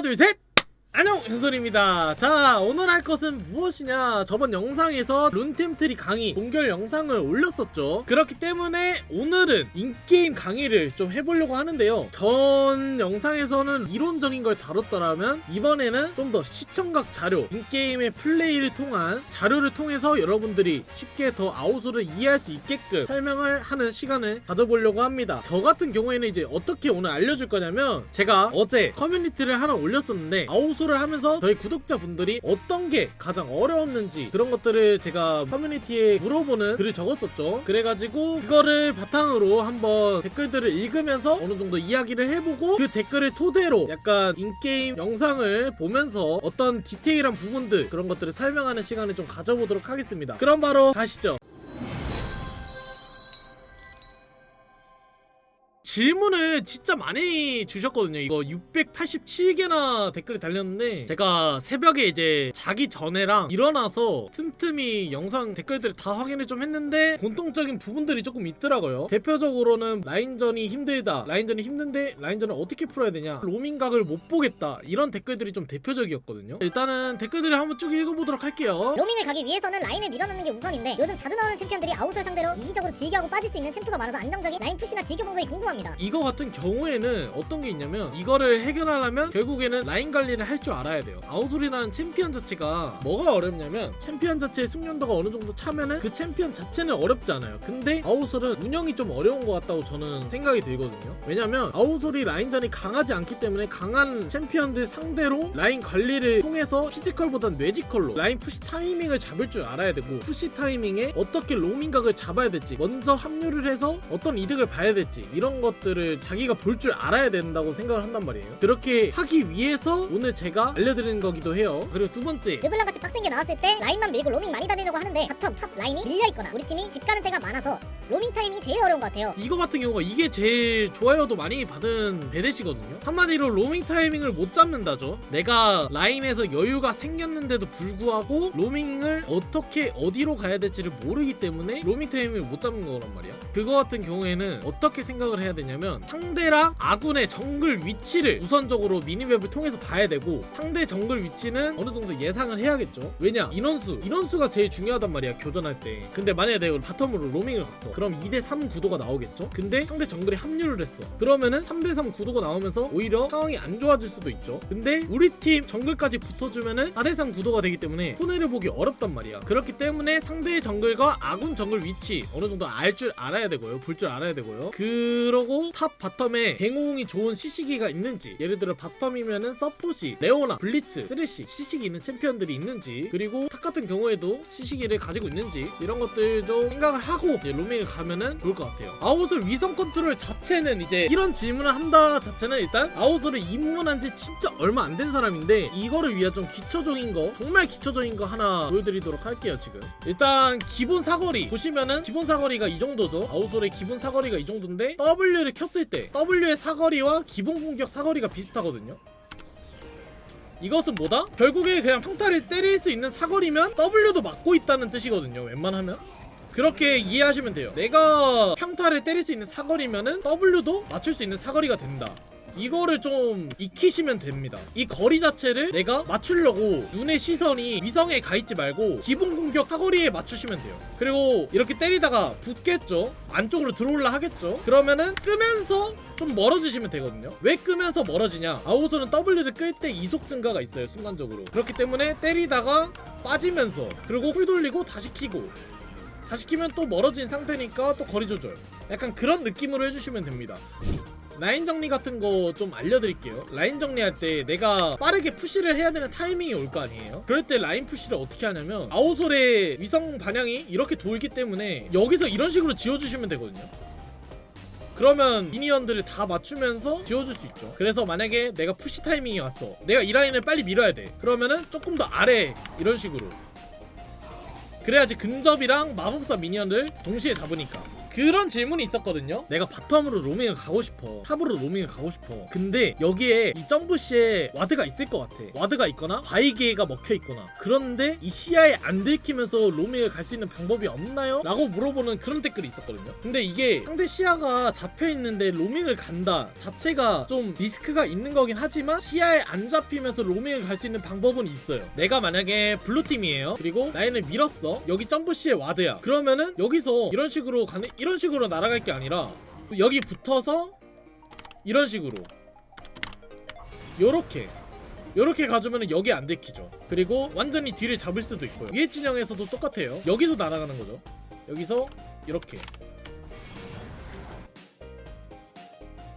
하나 둘 셋. 안녕 현솔입니다. 자 오늘 할 것은 무엇이냐? 저번 영상에서 룬템트리 강의 동결 영상을 올렸었죠. 그렇기 때문에 오늘은 인게임 강의를 좀 해보려고 하는데요. 전 영상에서는 이론적인 걸 다뤘더라면 이번에는 좀 더 시청각 자료 인게임의 플레이를 통한 자료를 통해서 여러분들이 쉽게 더 아우소를 이해할 수 있게끔 설명을 하는 시간을 가져보려고 합니다. 저 같은 경우에는 이제 어떻게 오늘 알려줄 거냐면 제가 어제 커뮤니티를 하나 올렸었는데 아 우소를 하면서 저희 구독자분들이 어떤 게 가장 어려웠는지 그런 것들을 제가 커뮤니티에 물어보는 글을 적었었죠. 그래가지고 그거를 바탕으로 한번 댓글들을 읽으면서 어느 정도 이야기를 해보고 그 댓글을 토대로 약간 인게임 영상을 보면서 어떤 디테일한 부분들 그런 것들을 설명하는 시간을 좀 가져보도록 하겠습니다. 그럼 바로 가시죠 질문을 진짜 많이 주셨거든요. 이거 687개나 댓글이 달렸는데 제가 새벽에 이제 자기 전에랑 일어나서 틈틈이 영상 댓글들을 다 확인을 좀 했는데 공통적인 부분들이 조금 있더라고요. 대표적으로는 라인전이 힘들다. 라인전이 힘든데 라인전을 어떻게 풀어야 되냐. 로밍각을 못 보겠다. 이런 댓글들이 좀 대표적이었거든요. 일단은 댓글들을 한번 쭉 읽어보도록 할게요. 로밍을 가기 위해서는 라인을 밀어넣는 게 우선인데 요즘 자주 나오는 챔피언들이 아웃을 상대로 이기적으로 딜교하고 빠질 수 있는 챔프가 많아서 안정적인 라인 푸시나 딜교 방법이 궁금합니다. 이거 같은 경우에는 어떤 게 있냐면 이거를 해결하려면 결국에는 라인 관리를 할 줄 알아야 돼요. 아우솔이라는 챔피언 자체가 뭐가 어렵냐면 챔피언 자체의 숙련도가 어느 정도 차면은 그 챔피언 자체는 어렵지 않아요. 근데 아우솔은 운영이 좀 어려운 것 같다고 저는 생각이 들거든요. 왜냐면 아우솔이 라인전이 강하지 않기 때문에 강한 챔피언들 상대로 라인 관리를 통해서 피지컬보단 뇌지컬로 라인 푸시 타이밍을 잡을 줄 알아야 되고 푸시 타이밍에 어떻게 로밍각을 잡아야 될지 먼저 합류를 해서 어떤 이득을 봐야 될지 이런 것들을 자기가 볼 줄 알아야 된다고 생각을 한단 말이에요. 그렇게 하기 위해서 오늘 제가 알려드리는 거기도 해요. 그리고 두 번째 르블랑 같이 빡센 게 나왔을 때 라인만 밀고 로밍 많이 다니려고 하는데 바텀 탑 라인이 밀려 있거나 우리 팀이 집 가는 때가 많아서 로밍 타이밍이 제일 어려운 것 같아요. 이거 같은 경우가 이게 제일 좋아요도 많이 받은 베데시거든요. 한마디로 로밍 타이밍을 못 잡는다죠. 내가 라인에서 여유가 생겼는데도 불구하고 로밍을 어떻게 어디로 가야 될지를 모르기 때문에 로밍 타이밍을 못 잡는 거란 말이야. 그거 같은 경우에는 어떻게 생각을 해야 되냐면 상대랑 아군의 정글 위치를 우선적으로 미니맵을 통해서 봐야 되고 상대 정글 위치는 어느 정도 예상을 해야겠죠. 왜냐 인원수 인원수가 제일 중요하단 말이야 교전할 때. 근데 만약에 내가 바텀으로 로밍을 갔어. 그럼 2대3 구도가 나오겠죠. 근데 상대 정글이 합류를 했어. 그러면은 3대3 구도가 나오면서 오히려 상황이 안 좋아질 수도 있죠. 근데 우리 팀 정글까지 붙어주면은 4대3 구도가 되기 때문에 손해를 보기 어렵단 말이야. 그렇기 때문에 상대의 정글과 아군 정글 위치 어느 정도 알 줄 알아야 되고요. 볼 줄 알아야 되고요. 그러고 탑 바텀에 갱호응이 좋은 시시기가 있는지 예를 들어 바텀이면은 서포시, 레오나, 블리츠, 쓰레시 시시기 있는 챔피언들이 있는지 그리고 탑 같은 경우에도 시시기를 가지고 있는지 이런 것들 좀 생각을 하고 이제 로밍을 가면은 좋을 것 같아요. 아웃솔 위성 컨트롤 자체는 이제 이런 질문을 한다 자체는 일단 아웃솔을 입문한 지 진짜 얼마 안 된 사람인데 이거를 위한 좀 기초적인 거 정말 기초적인 거 하나 보여드리도록 할게요 지금 일단 기본 사거리 보시면은 기본 사거리가 이 정도죠 아웃솔의 기본 사거리가 이 정도인데 W 를 켰을 때 W의 사거리와 기본 공격 사거리가 비슷하거든요. 이것은 뭐다? 결국에 그냥 평타를 때릴 수 있는 사거리면 W도 맞고 있다는 뜻이거든요 웬만하면. 그렇게 이해하시면 돼요. 내가 평타를 때릴 수 있는 사거리면은 W도 맞출 수 있는 사거리가 된다 이거를 좀 익히시면 됩니다. 이 거리 자체를 내가 맞추려고 눈의 시선이 위성에 가 있지 말고 기본 공격 사거리에 맞추시면 돼요. 그리고 이렇게 때리다가 붙겠죠. 안쪽으로 들어올라 하겠죠. 그러면은 끄면서 좀 멀어지시면 되거든요. 왜 끄면서 멀어지냐? 아웃은 W를 끌 때 이속 증가가 있어요. 순간적으로. 그렇기 때문에 때리다가 빠지면서 그리고 쿨 돌리고 다시 키고 다시 키면 또 멀어진 상태니까 또 거리 조절. 약간 그런 느낌으로 해주시면 됩니다. 라인 정리 같은 거 좀 알려드릴게요. 라인 정리할 때 내가 빠르게 푸시를 해야 되는 타이밍이 올 거 아니에요? 그럴 때 라인 푸시를 어떻게 하냐면 아우솔의 위성 반향이 이렇게 돌기 때문에 여기서 이런 식으로 지워주시면 되거든요. 그러면 미니언들을 다 맞추면서 지워줄 수 있죠. 그래서 만약에 내가 푸시 타이밍이 왔어. 내가 이 라인을 빨리 밀어야 돼. 그러면은 조금 더 아래 이런 식으로. 그래야지 근접이랑 마법사 미니언들 동시에 잡으니까. 그런 질문이 있었거든요. 내가 바텀으로 로밍을 가고 싶어. 탑으로 로밍을 가고 싶어. 근데 여기에 이 점프시에 와드가 있을 것 같아. 와드가 있거나 바이게가 먹혀 있거나. 그런데 이 시야에 안 들키면서 로밍을 갈 수 있는 방법이 없나요? 라고 물어보는 그런 댓글이 있었거든요. 근데 이게 상대 시야가 잡혀 있는데 로밍을 간다 자체가 좀 리스크가 있는 거긴 하지만 시야에 안 잡히면서 로밍을 갈 수 있는 방법은 있어요. 내가 만약에 블루 팀이에요. 그리고 라인을 밀었어. 여기 점프시에 와드야. 그러면은 여기서 이런 식으로 가는 이런 식으로 날아갈 게 아니라 여기 붙어서 이런 식으로. 요렇게. 요렇게 가주면 여기 안 들키죠. 그리고 완전히 뒤를 잡을 수도 있고요. 위에 진영에서도 똑같아요. 여기서 날아가는 거죠. 여기서 이렇게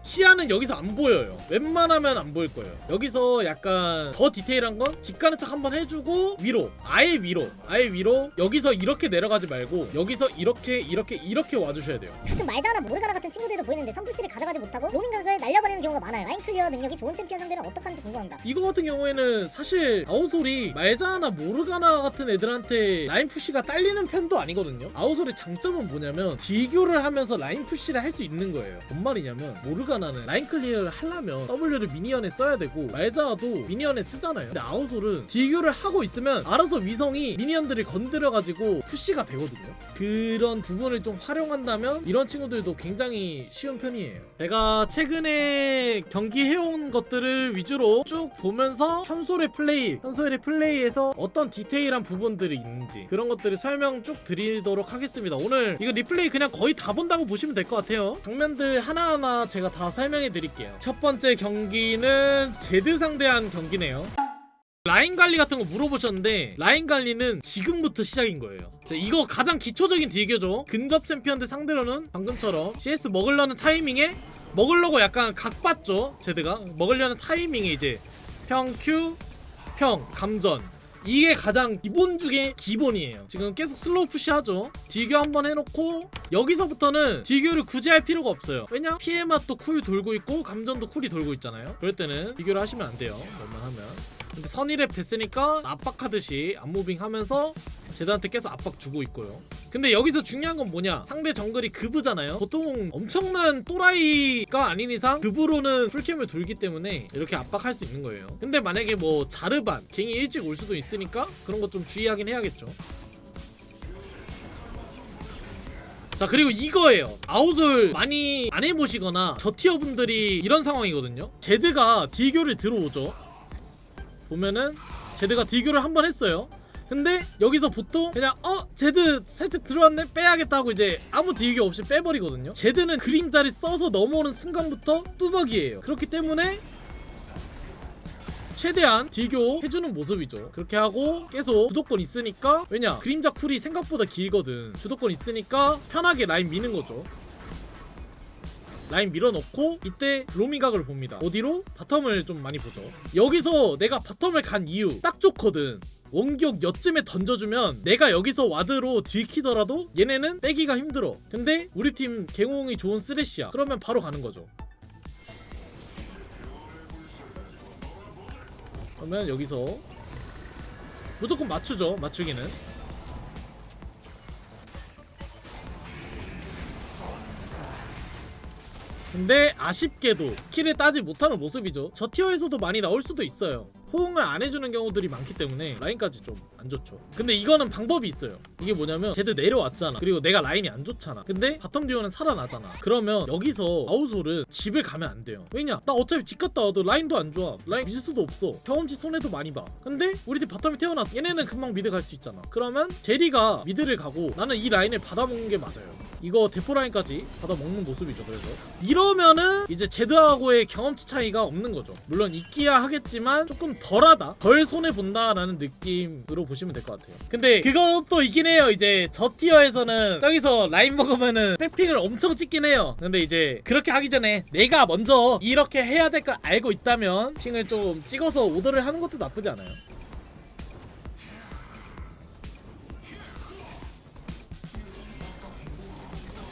시야는 여기서 안 보여요. 웬만하면 안 보일 거예요. 여기서 약간 더 디테일한 건 집 가는 척 한번 해주고 위로 아예 위로 아예 위로 여기서 이렇게 내려가지 말고 여기서 이렇게 이렇게 이렇게 와주셔야 돼요. 가끔 말자나 모르가나 같은 친구들도 보이는데 선푸시를 가져가지 못하고 로밍각을 날려버리는 경우가 많아요. 라인 클리어 능력이 좋은 챔피언 상대는 어떡하는지 궁금합니다. 이거 같은 경우에는 사실 아우솔이 말자나 모르가나 같은 애들한테 라인 푸시가 딸리는 편도 아니거든요. 아우솔의 장점은 뭐냐면 딜교를 하면서 라인 푸시를 할 수 있는 거예요. 뭔 말이냐면 모르가 나는 라인 클리어를 하려면 W를 미니언에 써야 되고 말자도 미니언에 쓰잖아요. 근데 아우솔은 딜교를 하고 있으면 알아서 위성이 미니언들을 건드려가지고 푸시가 되거든요. 그런 부분을 좀 활용한다면 이런 친구들도 굉장히 쉬운 편이에요. 제가 최근에 경기해온 것들을 위주로 쭉 보면서 현솔의 플레이, 현솔의 플레이에서 어떤 디테일한 부분들이 있는지 그런 것들을 설명 쭉 드리도록 하겠습니다. 오늘 이거 리플레이 그냥 거의 다 본다고 보시면 될 것 같아요. 장면들 하나하나 제가 다 설명해 드릴게요. 첫 번째 경기는 제드 상대한 경기네요. 라인 관리 같은 거 물어보셨는데 라인 관리는 지금부터 시작인 거예요. 자, 이거 가장 기초적인 딜교죠. 근접 챔피언들 상대로는 방금처럼 CS 먹으려는 타이밍에 먹으려고 약간 각 봤죠. 제드가 먹으려는 타이밍에 이제 평 Q 평 감전 이게 가장 기본 중에 기본이에요. 지금 계속 슬로우 푸시하죠. 딜교 한번 해놓고 여기서부터는 딜교를 굳이 할 필요가 없어요. 왜냐? 피해 맛도 쿨 돌고 있고 감전도 쿨이 돌고 있잖아요. 그럴 때는 딜교를 하시면 안 돼요. 뭐만 하면. 근데 선의랩 됐으니까 압박하듯이 안무빙 하면서 제드한테 계속 압박 주고 있고요. 근데 여기서 중요한 건 뭐냐? 상대 정글이 급브잖아요. 보통 엄청난 또라이가 아닌 이상 급으로는 풀캠을 돌기 때문에 이렇게 압박할 수 있는 거예요. 근데 만약에 뭐 자르반, 갱이 일찍 올 수도 있으니까 그런 거좀 주의하긴 해야겠죠. 자 그리고 이거예요 아웃을 많이 안 해보시거나 저 티어 분들이 이런 상황이거든요 제드가 딜교를 들어오죠 보면은 제드가 딜교를 한 번 했어요. 근데 여기서 보통 그냥 어? 제드 살짝 들어왔네? 빼야겠다 하고 이제 아무 딜교 없이 빼버리거든요. 제드는 그림자를 써서 넘어오는 순간부터 뚜벅이에요. 그렇기 때문에 최대한 딜교 해주는 모습이죠. 그렇게 하고 계속 주도권 있으니까 왜냐? 그림자 쿨이 생각보다 길거든. 주도권 있으니까 편하게 라인 미는 거죠 라인 밀어넣고 이때 로미각을 봅니다. 어디로? 바텀을 좀 많이 보죠. 여기서 내가 바텀을 간 이유 딱 좋거든. 원격 여쯤에 던져주면 내가 여기서 와드로 들키더라도 얘네는 빼기가 힘들어. 근데 우리 팀 갱홍이 좋은 쓰레쉬야. 그러면 바로 가는 거죠. 그러면 여기서 무조건 맞추죠 맞추기는 근데 아쉽게도 킬을 따지 못하는 모습이죠. 저 티어에서도 많이 나올 수도 있어요. 호응을 안 해주는 경우들이 많기 때문에 라인까지 좀 안 좋죠. 근데 이거는 방법이 있어요. 이게 뭐냐면 제드 내려왔잖아. 그리고 내가 라인이 안 좋잖아. 근데 바텀 듀오는 살아나잖아. 그러면 여기서 아우솔은 집을 가면 안 돼요. 왜냐? 나 어차피 집 갔다 와도 라인도 안 좋아. 라인 미실 수도 없어. 경험치 손해도 많이 봐. 근데 우리 팀 바텀이 태어났어. 얘네는 금방 미드 갈 수 있잖아. 그러면 제리가 미드를 가고 나는 이 라인을 받아먹는 게 맞아요. 이거 대포 라인까지 받아먹는 모습이죠 그래서. 이러면은 이제 제드하고의 경험치 차이가 없는 거죠. 물론 있기야 하겠지만 조금 덜하다. 덜 손해 본다라는 느낌으로 보시면 될 것 같아요. 근데 그것도 있긴 해요. 이제 저 티어에서는 저기서 라인 먹으면은 백핑을 엄청 찍긴 해요. 근데 이제 그렇게 하기 전에 내가 먼저 이렇게 해야 될 걸 알고 있다면 핑을 좀 찍어서 오더를 하는 것도 나쁘지 않아요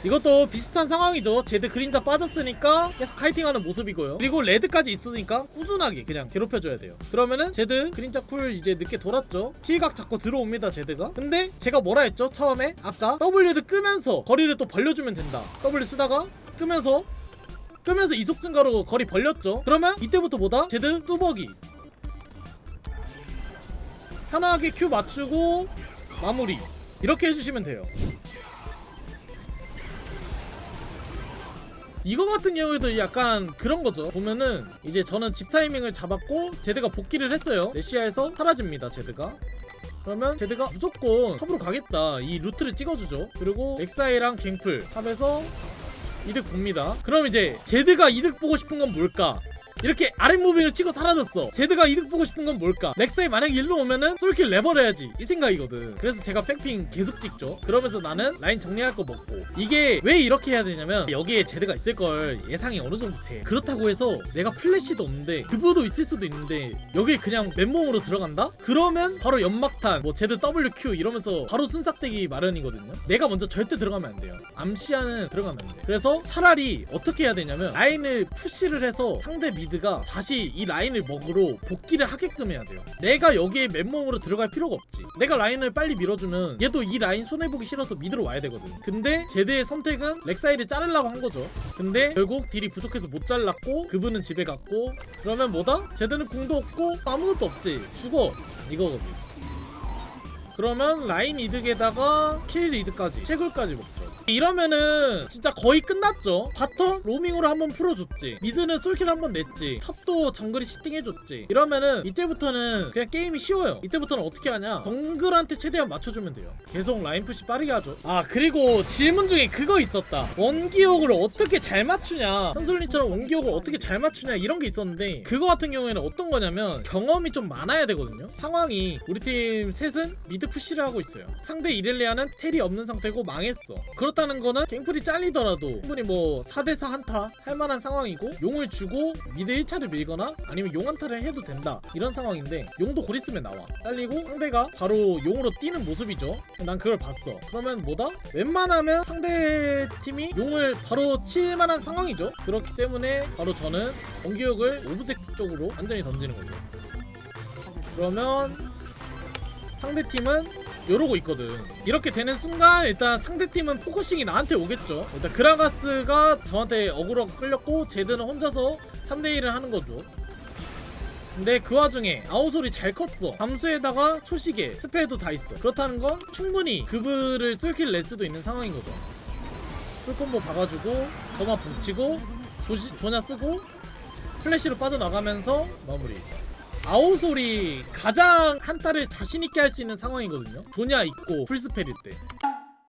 이것도 비슷한 상황이죠. 제드 그림자 빠졌으니까 계속 카이팅하는 모습이고요. 그리고 레드까지 있으니까 꾸준하게 그냥 괴롭혀줘야 돼요. 그러면은 제드 그림자 쿨 이제 늦게 돌았죠. 킬각 잡고 들어옵니다 제드가. 근데 제가 뭐라 했죠? 처음에 아까 W를 끄면서 거리를 또 벌려주면 된다. W 쓰다가 끄면서 끄면서 이속 증가로 거리 벌렸죠. 그러면 이때부터 뭐다 제드 뚜벅이 편하게 Q 맞추고 마무리. 이렇게 해주시면 돼요 이거 같은 경우에도 약간 그런 거죠. 보면은 이제 저는 집 타이밍을 잡았고 제드가 복귀를 했어요. 레시아에서 사라집니다 제드가. 그러면 제드가 무조건 탑으로 가겠다. 이 루트를 찍어주죠. 그리고 엑사이랑 갱플 탑에서 이득 봅니다. 그럼 이제 제드가 이득 보고 싶은 건 뭘까 이렇게 아랫무빙을 치고 사라졌어. 제드가 이득 보고 싶은 건 뭘까? 넥사이 만약에 일로 오면은 솔킬 레버려야지. 이 생각이거든. 그래서 제가 백핑 계속 찍죠. 그러면서 나는 라인 정리할 거 먹고. 이게 왜 이렇게 해야 되냐면 여기에 제드가 있을 걸 예상이 어느 정도 돼. 그렇다고 해서 내가 플래시도 없는데 그부도 있을 수도 있는데 여기에 그냥 맨몸으로 들어간다? 그러면 바로 연막탄 뭐 제드 WQ 이러면서 바로 순삭되기 마련이거든요. 내가 먼저 절대 들어가면 안 돼요. 암시아는 들어가면 안 돼. 그래서 차라리 어떻게 해야 되냐면 라인을 푸시를 해서 상대 미 드가 다시 이 라인을 먹으러 복귀를 하게끔 해야 돼요. 내가 여기에 맨몸으로 들어갈 필요가 없지. 내가 라인을 빨리 밀어주면 얘도 이 라인 손해보기 싫어서 미드로 와야 되거든. 근데 제드의 선택은 렉사이를 자르려고 한 거죠. 근데 결국 딜이 부족해서 못 잘랐고 그분은 집에 갔고 그러면 뭐다? 제드는 궁도 없고 아무것도 없지. 죽어. 이거거든. 그러면 라인 이득에다가 킬 이득까지 채굴까지 먹죠. 이러면은 진짜 거의 끝났죠. 바텀 로밍으로 한번 풀어줬지. 미드는 솔킬 한번 냈지. 탑도 정글이 시팅해줬지. 이러면은 이때부터는 그냥 게임이 쉬워요. 이때부터는 어떻게 하냐? 정글한테 최대한 맞춰주면 돼요. 계속 라인 푸시 빠르게 하죠. 아 그리고 질문 중에 그거 있었다. 원기옥을 어떻게 잘 맞추냐? 현솔님처럼 원기옥을 어떻게 잘 맞추냐? 이런 게 있었는데 그거 같은 경우에는 어떤 거냐면 경험이 좀 많아야 되거든요. 상황이 우리 팀 셋은 미드 푸시를 하고 있어요. 상대 이렐리아는 텔이 없는 상태고 망했어. 그렇다는 거는 갱플이 잘리더라도 충분히 뭐 4대4 한타 할 만한 상황이고 용을 주고 미드 1차를 밀거나 아니면 용 한타를 해도 된다. 이런 상황인데 용도 곧 있으면 나와. 잘리고 상대가 바로 용으로 뛰는 모습이죠. 난 그걸 봤어. 그러면 뭐다? 웬만하면 상대 팀이 용을 바로 칠 만한 상황이죠. 그렇기 때문에 바로 저는 원기옥을 오브젝트 쪽으로 완전히 던지는 거죠 그러면 상대팀은 이러고 있거든. 이렇게 되는 순간 일단 상대팀은 포커싱이 나한테 오겠죠. 일단 그라가스가 저한테 어그로가 끌렸고 제드는 혼자서 3대1을 하는 거죠. 근데 그 와중에 아우솔이 잘 컸어. 감수에다가 초시계 스페도 다 있어. 그렇다는 건 충분히 그브를 쏠킬 낼 수도 있는 상황인 거죠. 풀콤보 박아주고 점화 붙이고 조시, 조냐 쓰고 플래시로 빠져나가면서 마무리 아우솔이 가장 한타를 자신있게 할 수 있는 상황이거든요. 조냐 있고 풀스펠일 때.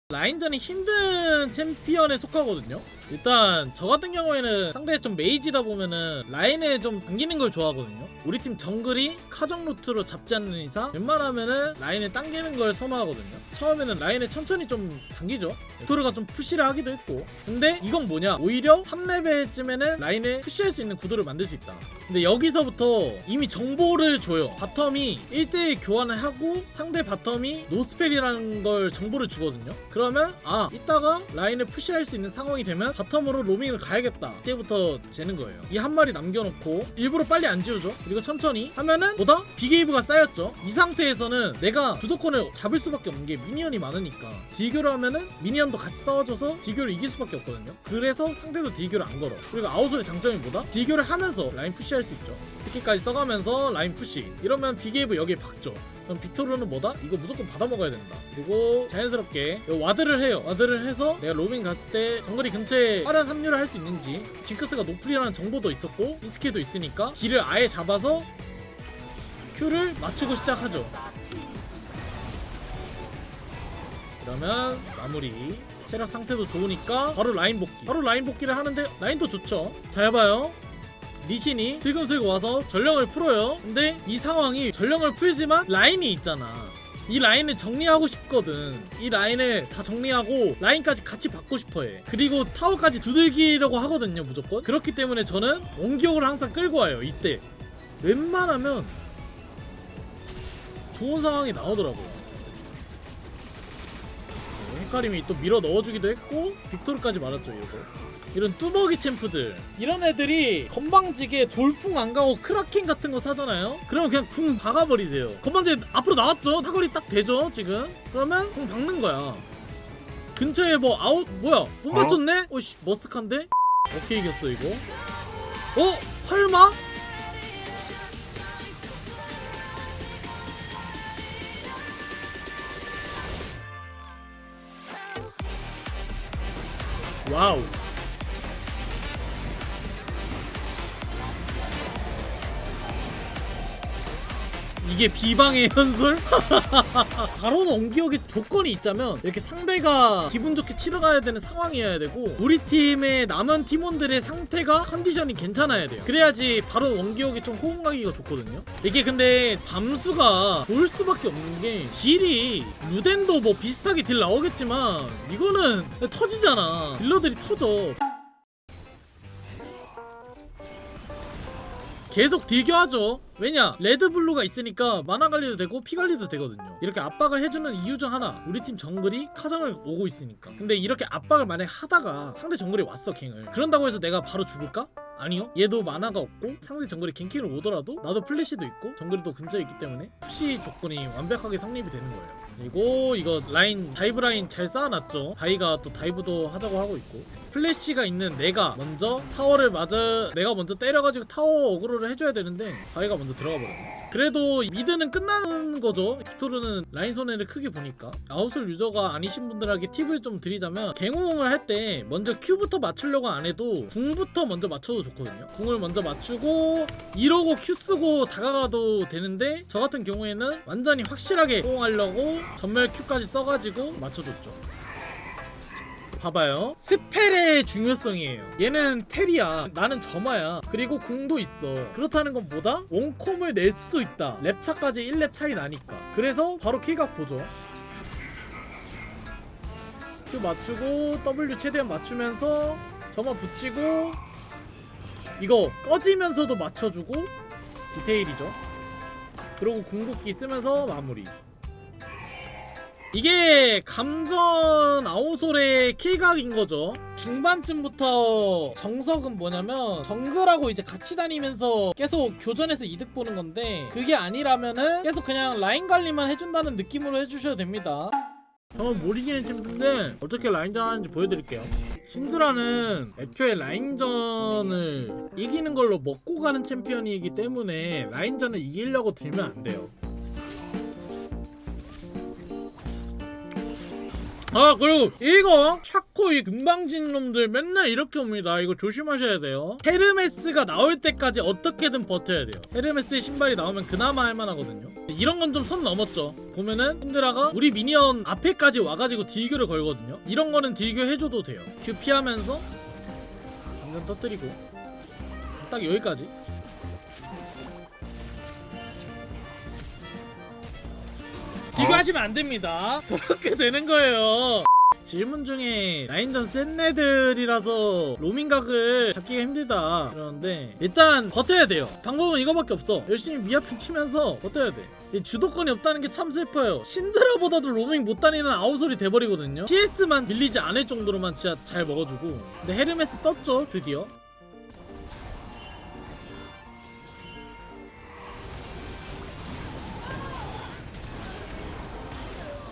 라인전이 힘든 챔피언에 속하거든요 일단 저 같은 경우에는 상대 좀 메이지다 보면은 라인에 좀 당기는 걸 좋아하거든요. 우리 팀 정글이 카정 루트로 잡지 않는 이상 웬만하면은 라인에 당기는 걸 선호하거든요. 처음에는 라인에 천천히 좀 당기죠. 토르가 좀 푸시를 하기도 했고. 근데 이건 뭐냐? 오히려 3레벨쯤에는 라인을 푸시할 수 있는 구도를 만들 수 있다. 근데 여기서부터 이미 정보를 줘요. 바텀이 1대1 교환을 하고 상대 바텀이 노스펠이라는 걸 정보를 주거든요. 그러면 아 이따가 라인을 푸시할 수 있는 상황이 되면 바텀으로 로밍을 가야겠다. 이때부터 재는 거예요. 이 한 마리 남겨놓고 일부러 빨리 안 지우죠? 그리고 천천히 하면은 뭐다? 비게이브가 쌓였죠? 이 상태에서는 내가 주도권을 잡을 수밖에 없는 게 미니언이 많으니까 딜교를 하면은 미니언도 같이 싸워줘서 딜교를 이길 수밖에 없거든요? 그래서 상대도 딜교를 안 걸어. 그리고 아웃솔의 장점이 뭐다? 딜교를 하면서 라인 푸시할 수 있죠. 스킬까지 써가면서 라인 푸시. 이러면 비게이브 여기에 박죠 그럼 빅토르는 뭐다? 이거 무조건 받아 먹어야 된다. 그리고 자연스럽게 요 와드를 해요. 와드를 해서 내가 로밍 갔을 때 정글이 근처에 빠른 합류를 할 수 있는지 징크스가 노플이라는 정보도 있었고 이 스킬도 있으니까 딜을 아예 잡아서 Q를 맞추고 시작하죠. 그러면 마무리. 체력 상태도 좋으니까 바로 라인 복귀. 바로 라인 복귀를 하는데 라인도 좋죠? 잘 봐요 리신이 슬금슬금 와서 전령을 풀어요. 근데 이 상황이 전령을 풀지만 라인이 있잖아. 이 라인을 정리하고 싶거든. 이 라인을 다 정리하고 라인까지 같이 받고 싶어해. 그리고 타워까지 두들기려고 하거든요 무조건. 그렇기 때문에 저는 원기옥을 항상 끌고 와요 이때. 웬만하면 좋은 상황이 나오더라고요. 네. 헤카림이 또 밀어 넣어주기도 했고 빅토르까지 맞았죠 이거 이런 뚜벅이 챔프들 이런 애들이 건방지게 돌풍 안 가고 크라켄 같은 거 사잖아요 그러면 그냥 궁 박아버리세요 건방지게 앞으로 나왔죠 사거리 딱 되죠 지금 그러면 궁 박는 거야 근처에 뭐 아웃 뭐야 못 맞췄네? 어 씨 머스칸데? 어떻게 이겼어 이거? 어? 설마? 와우 이게 비방의 현솔? 바로 넘기기 조건이 있자면 이렇게 상대가 기분 좋게 치러 가야 되는 상황이어야 되고 우리 팀의 남은 팀원들의 상태가 컨디션이 괜찮아야 돼요. 그래야지 바로 원기옥이 좀 호응하기가 좋거든요. 이게 근데 밤수가 좋을 수밖에 없는 게 딜이 루덴도 뭐 비슷하게 딜 나오겠지만 이거는 터지잖아. 딜러들이 터져 계속 딜교하죠. 왜냐? 레드블루가 있으니까 만화 관리도 되고 피 관리도 되거든요. 이렇게 압박을 해주는 이유 중 하나. 우리 팀 정글이 카정을 오고 있으니까. 근데 이렇게 압박을 만약 하다가 상대 정글이 왔어 갱을. 그런다고 해서 내가 바로 죽을까? 아니요. 얘도 만화가 없고 상대 정글이 갱킹을 오더라도 나도 플래시도 있고 정글이 또 근처에 있기 때문에 푸시 조건이 완벽하게 성립이 되는 거예요. 그리고 이거 라인 다이브 라인 잘 쌓아놨죠. 바이가 또 다이브도 하자고 하고 있고 플래시가 있는 내가 먼저 타워를 맞아 내가 먼저 때려가지고 타워 어그로를 해줘야 되는데 바이가 먼저 들어가 버렸네. 그래도 미드는 끝나는 거죠. 빅토르는 라인 손해를 크게 보니까 아웃솔 유저가 아니신 분들에게 팁을 좀 드리자면 갱호응을 할 때 먼저 Q부터 맞추려고 안 해도 궁부터 먼저 맞춰도 좋거든요. 궁을 먼저 맞추고 이러고 Q 쓰고 다가가도 되는데 저 같은 경우에는 완전히 확실하게 호응하려고 전멸 Q까지 써가지고 맞춰줬죠. 봐봐요. 스펠의 중요성이에요. 얘는 텔이야. 나는 점화야. 그리고 궁도 있어. 그렇다는 건 뭐다? 원콤을 낼 수도 있다. 랩차까지 1랩 차이 나니까. 그래서 바로 킬각 보죠. Q 맞추고 W 최대한 맞추면서 점화 붙이고 이거 꺼지면서도 맞춰주고 디테일이죠. 그리고 궁극기 쓰면서 마무리 이게 감전 아우솔의 킬각인 거죠. 중반쯤부터 정석은 뭐냐면 정글하고 이제 같이 다니면서 계속 교전에서 이득 보는 건데 그게 아니라면은 계속 그냥 라인 관리만 해준다는 느낌으로 해주셔도 됩니다. 저는 모르기는 팀인데 어떻게 라인전 하는지 보여드릴게요. 신드라는 애초에 라인전을 이기는 걸로 먹고 가는 챔피언이기 때문에 라인전을 이기려고 들면 안 돼요. 아 그리고 이거 차코 이 금방진 놈들 맨날 이렇게 옵니다. 이거 조심하셔야 돼요. 헤르메스가 나올 때까지 어떻게든 버텨야 돼요. 헤르메스의 신발이 나오면 그나마 할만하거든요. 이런 건 좀 선 넘었죠. 보면은 힌드라가 우리 미니언 앞에까지 와가지고 딜교를 걸거든요. 이런 거는 딜교 해줘도 돼요. 큐 피하면서 완전 터뜨리고. 딱 여기까지 비교하시면 안 됩니다. 저렇게 되는 거예요. 질문 중에 라인전 센 애들이라서 로밍각을 잡기가 힘들다 그러는데 일단 버텨야 돼요. 방법은 이거밖에 없어. 열심히 미아핀 치면서 버텨야 돼. 이 주도권이 없다는 게 참 슬퍼요. 신드라보다도 로밍 못 다니는 아웃솔이 돼버리거든요. CS만 밀리지 않을 정도로만 진짜 잘 먹어주고. 근데 헤르메스 떴죠? 드디어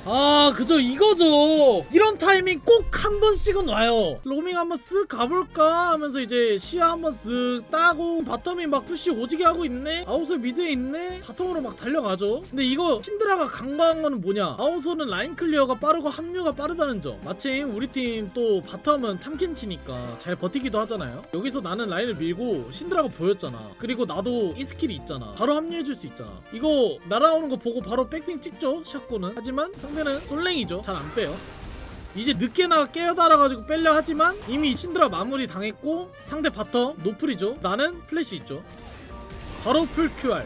아 그저 이거죠. 이런 타이밍 꼭 한 번씩은 와요. 로밍 한번 쓱 가볼까 하면서 이제 시야 한번 쓱 따고 바텀이 막 푸시 오지게 하고 있네? 아웃솔 미드에 있네? 바텀으로 막 달려가죠. 근데 이거 신드라가 강과한 거는 뭐냐? 아웃솔은 라인 클리어가 빠르고 합류가 빠르다는 점. 마침 우리 팀 또 바텀은 탐켄치니까 잘 버티기도 하잖아요. 여기서 나는 라인을 밀고 신드라가 보였잖아. 그리고 나도 이 스킬이 있잖아. 바로 합류해줄 수 있잖아. 이거 날아오는 거 보고 바로 백핑 찍죠? 샷고는 하지만 상 대는 솔랭이죠. 잘 안 빼요. 이제 늦게 나가 깨어달아가지고 뺄려 하지만 이미 신드라 마무리 당했고 상대 바텀 노플이죠. 나는 플래시 있죠. 바로 풀 QR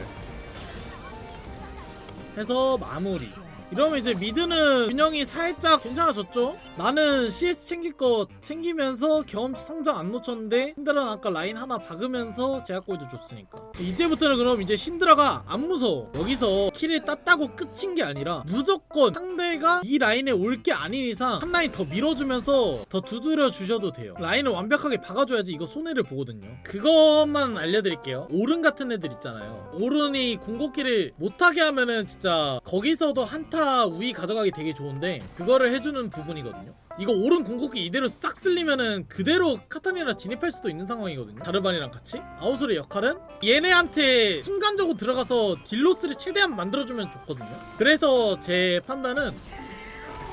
해서 마무리 이러면 이제 미드는 균형이 살짝 괜찮아졌죠? 나는 CS 챙길 거 챙기면서 경험치 성장 안 놓쳤는데 신드라는 아까 라인 하나 박으면서 제약골도 줬으니까. 이때부터는 그럼 이제 신드라가 안 무서워. 여기서 킬을 땄다고 끝인 게 아니라 무조건 상대가 이 라인에 올 게 아닌 이상 한 라인 더 밀어주면서 더 두드려 주셔도 돼요. 라인을 완벽하게 박아줘야지 이거 손해를 보거든요. 그것만 알려드릴게요. 오른 같은 애들 있잖아요. 오른이 궁극기를 못하게 하면은 진짜 거기서도 한타 우위 가져가기 되게 좋은데 그거를 해주는 부분이거든요. 이거 오른 궁극기 이대로 싹 쓸리면은 그대로 카타니나 진입할 수도 있는 상황이거든요. 자르반이랑 같이. 아우솔의 역할은 얘네한테 순간적으로 들어가서 딜로스를 최대한 만들어주면 좋거든요. 그래서 제 판단은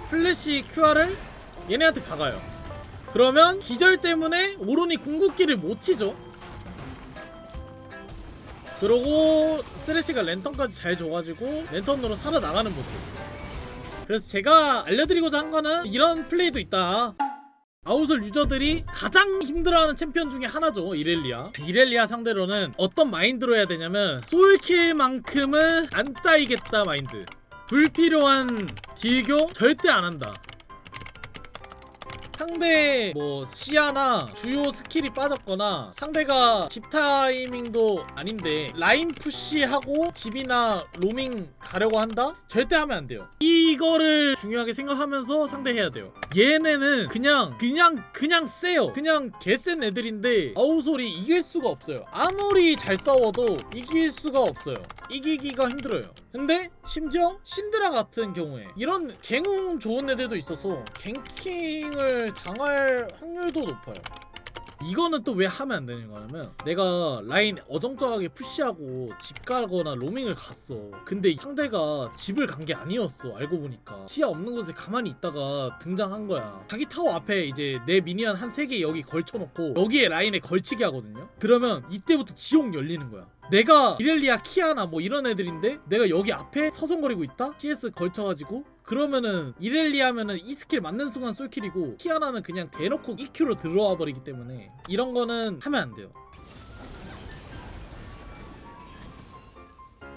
플래시 QR을 얘네한테 박아요. 그러면 기절 때문에 오른이 궁극기를 못 치죠 그러고 쓰레쉬가 랜턴까지 잘 줘가지고 랜턴으로 살아나가는 모습. 그래서 제가 알려드리고자 한 거는 이런 플레이도 있다. 아웃솔 유저들이 가장 힘들어하는 챔피언 중에 하나죠 이렐리아. 이렐리아 상대로는 어떤 마인드로 해야 되냐면 솔킬만큼은 안 따이겠다 마인드. 불필요한 딜교 절대 안 한다 상대 뭐 시야나 주요 스킬이 빠졌거나 상대가 집 타이밍도 아닌데 라인 푸시하고 집이나 로밍 가려고 한다? 절대 하면 안 돼요. 이거를 중요하게 생각하면서 상대해야 돼요. 얘네는 그냥 그냥 그냥 세요. 그냥 개센 애들인데 아우솔이 이길 수가 없어요. 아무리 잘 싸워도 이길 수가 없어요. 이기기가 힘들어요. 근데 심지어 신드라 같은 경우에 이런 갱응 좋은 애들도 있어서 갱킹을 당할 확률도 높아요. 이거는 또 왜 하면 안 되는 거냐면 내가 라인 어정쩡하게 푸시하고 집 가거나 로밍을 갔어. 근데 상대가 집을 간 게 아니었어 알고 보니까. 시야 없는 곳에 가만히 있다가 등장한 거야. 자기 타워 앞에 이제 내 미니언 한 세 개 여기 걸쳐놓고 여기에 라인에 걸치게 하거든요? 그러면 이때부터 지옥 열리는 거야 내가 이렐리아 키아나 뭐 이런 애들인데 내가 여기 앞에 서성거리고 있다? CS 걸쳐가지고 그러면은 이렐리 하면은 이 스킬 맞는 순간 솔킬이고 키아나는 그냥 대놓고 EQ로 들어와 버리기 때문에 이런 거는 하면 안 돼요.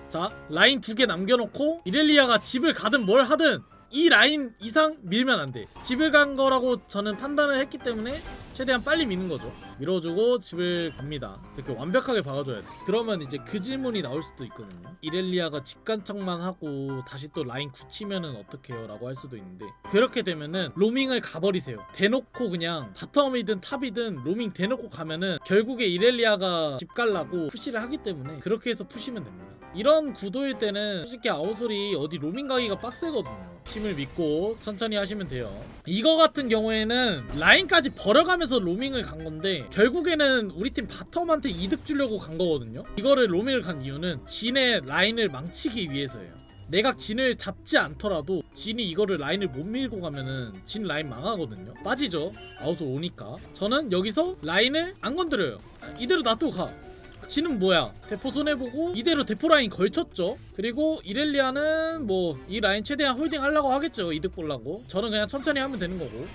자 라인 두 개 남겨놓고 이렐리아가 집을 가든 뭘 하든 이 라인 이상 밀면 안 돼. 집을 간 거라고 저는 판단을 했기 때문에 최대한 빨리 미는 거죠. 밀어주고 집을 갑니다. 이렇게 완벽하게 박아줘야 돼. 그러면 이제 그 질문이 나올 수도 있거든요. 이렐리아가 집간 척만 하고 다시 또 라인 굳히면은 어떡해요? 라고 할 수도 있는데 그렇게 되면은 로밍을 가버리세요. 대놓고 그냥 바텀이든 탑이든 로밍 대놓고 가면은 결국에 이렐리아가 집 갈라고 푸시를 하기 때문에 그렇게 해서 푸시면 됩니다. 이런 구도일 때는 솔직히 아웃솔이 어디 로밍 가기가 빡세거든요. 힘을 믿고 천천히 하시면 돼요. 이거 같은 경우에는 라인까지 벌어가면서 로밍을 간 건데 결국에는 우리 팀 바텀한테 이득 주려고 간 거거든요. 이거를 로밍을 간 이유는 진의 라인을 망치기 위해서예요. 내가 진을 잡지 않더라도 진이 이거를 라인을 못 밀고 가면은 진 라인 망하거든요. 빠지죠. 아웃을 오니까. 저는 여기서 라인을 안 건드려요. 이대로 놔두고 가. 진은 뭐야? 대포 손해보고 이대로 대포 라인 걸쳤죠. 그리고 이렐리아는 뭐 이 라인 최대한 홀딩 하려고 하겠죠. 이득 보려고. 저는 그냥 천천히 하면 되는 거고.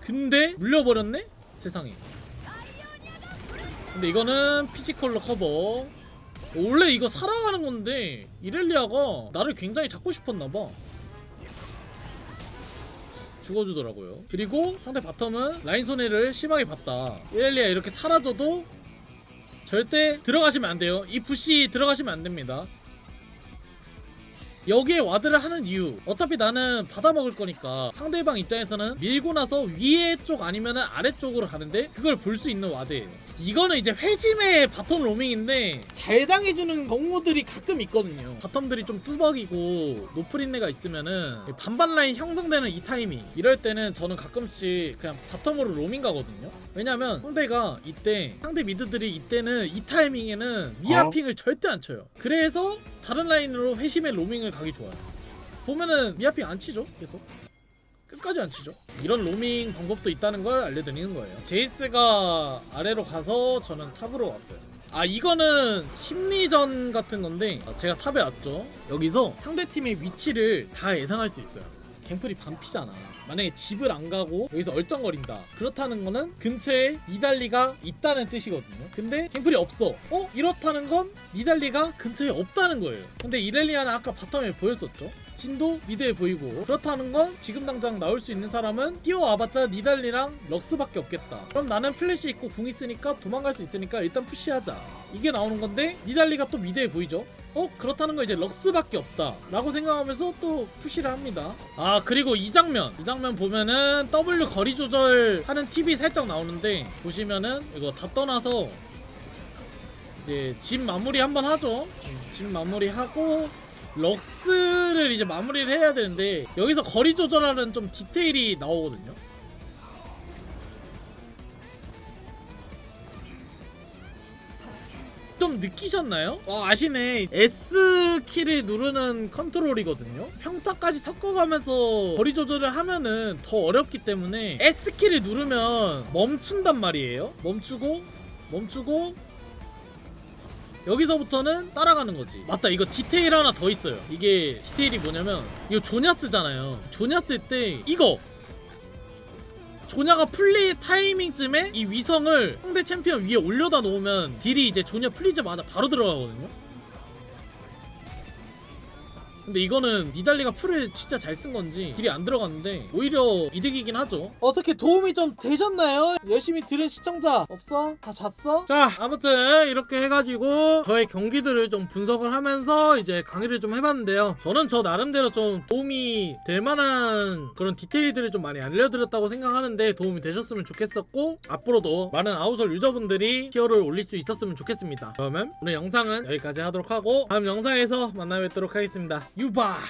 근데 물려버렸네? 세상에. 근데 이거는 피지컬로 커버. 원래 이거 살아가는 건데 이렐리아가 나를 굉장히 잡고 싶었나봐. 죽어주더라고요. 그리고 상대 바텀은 라인 손해를 심하게 봤다. 이렐리아 이렇게 사라져도 절대 들어가시면 안 돼요. 이 푸시 들어가시면 안 됩니다. 여기에 와드를 하는 이유 어차피 나는 받아먹을 거니까 상대방 입장에서는 밀고 나서 위에 쪽 아니면 아래쪽으로 가는데 그걸 볼 수 있는 와드예요 이거는 이제 회심의 바텀 로밍인데 잘 당해주는 경우들이 가끔 있거든요 바텀들이 좀 뚜벅이고 노프린내가 있으면은 반반 라인 형성되는 이 타이밍 이럴 때는 저는 가끔씩 그냥 바텀으로 로밍 가거든요 왜냐면 상대가 이때 상대 미드들이 이때는 이 타이밍에는 미아핑을 절대 안 쳐요. 그래서 다른 라인으로 회심의 로밍을 가기 좋아요. 보면은 미아핑 안 치죠 계속? 끝까지 안 치죠? 이런 로밍 방법도 있다는 걸 알려드리는 거예요. 제이스가 아래로 가서 저는 탑으로 왔어요. 아 이거는 심리전 같은 건데 제가 탑에 왔죠? 여기서 상대팀의 위치를 다 예상할 수 있어요 갱플이 반피잖아. 만약에 집을 안 가고 여기서 얼쩡거린다. 그렇다는 거는 근처에 니달리가 있다는 뜻이거든요. 근데 갱플이 없어. 어? 이렇다는 건 니달리가 근처에 없다는 거예요. 근데 이렐리아는 아까 바텀에 보였었죠? 진도 미드에 보이고. 그렇다는 건 지금 당장 나올 수 있는 사람은 뛰어와봤자 니달리랑 럭스밖에 없겠다. 그럼 나는 플래시 있고 궁 있으니까 도망갈 수 있으니까 일단 푸시하자. 이게 나오는 건데 니달리가 또 미드에 보이죠 어 그렇다는 건 이제 럭스밖에 없다 라고 생각하면서 또 푸시를 합니다. 아 그리고 이 장면. 이 장면 보면은 W 거리 조절하는 팁이 살짝 나오는데 보시면은 이거 다 떠나서 이제 집 마무리 한번 하죠. 집 마무리 하고 럭스를 이제 마무리를 해야 되는데 여기서 거리 조절하는 좀 디테일이 나오거든요 좀 느끼셨나요? 어, 아시네. S 키를 누르는 컨트롤이거든요. 평타까지 섞어가면서 거리 조절을 하면은 더 어렵기 때문에 S 키를 누르면 멈춘단 말이에요. 멈추고 멈추고 여기서부터는 따라가는 거지. 맞다. 이거 디테일 하나 더 있어요. 이게 디테일이 뭐냐면 이거 조냐스잖아요. 조냐스 때 이거 조냐가 플레이 타이밍쯤에 이 위성을 상대 챔피언 위에 올려다 놓으면 딜이 이제 조냐 풀리자마자 바로 들어가거든요. 근데 이거는 니달리가 풀을 진짜 잘 쓴 건지 딜이 안 들어갔는데 오히려 이득이긴 하죠. 어떻게 도움이 좀 되셨나요? 열심히 들은 시청자 없어? 다 잤어? 자 아무튼 이렇게 해가지고 저의 경기들을 좀 분석을 하면서 이제 강의를 좀 해봤는데요. 저는 저 나름대로 좀 도움이 될 만한 그런 디테일들을 좀 많이 알려드렸다고 생각하는데 도움이 되셨으면 좋겠었고 앞으로도 많은 아우솔 유저분들이 티어를 올릴 수 있었으면 좋겠습니다. 그러면 오늘 영상은 여기까지 하도록 하고 다음 영상에서 만나 뵙도록 하겠습니다. 유바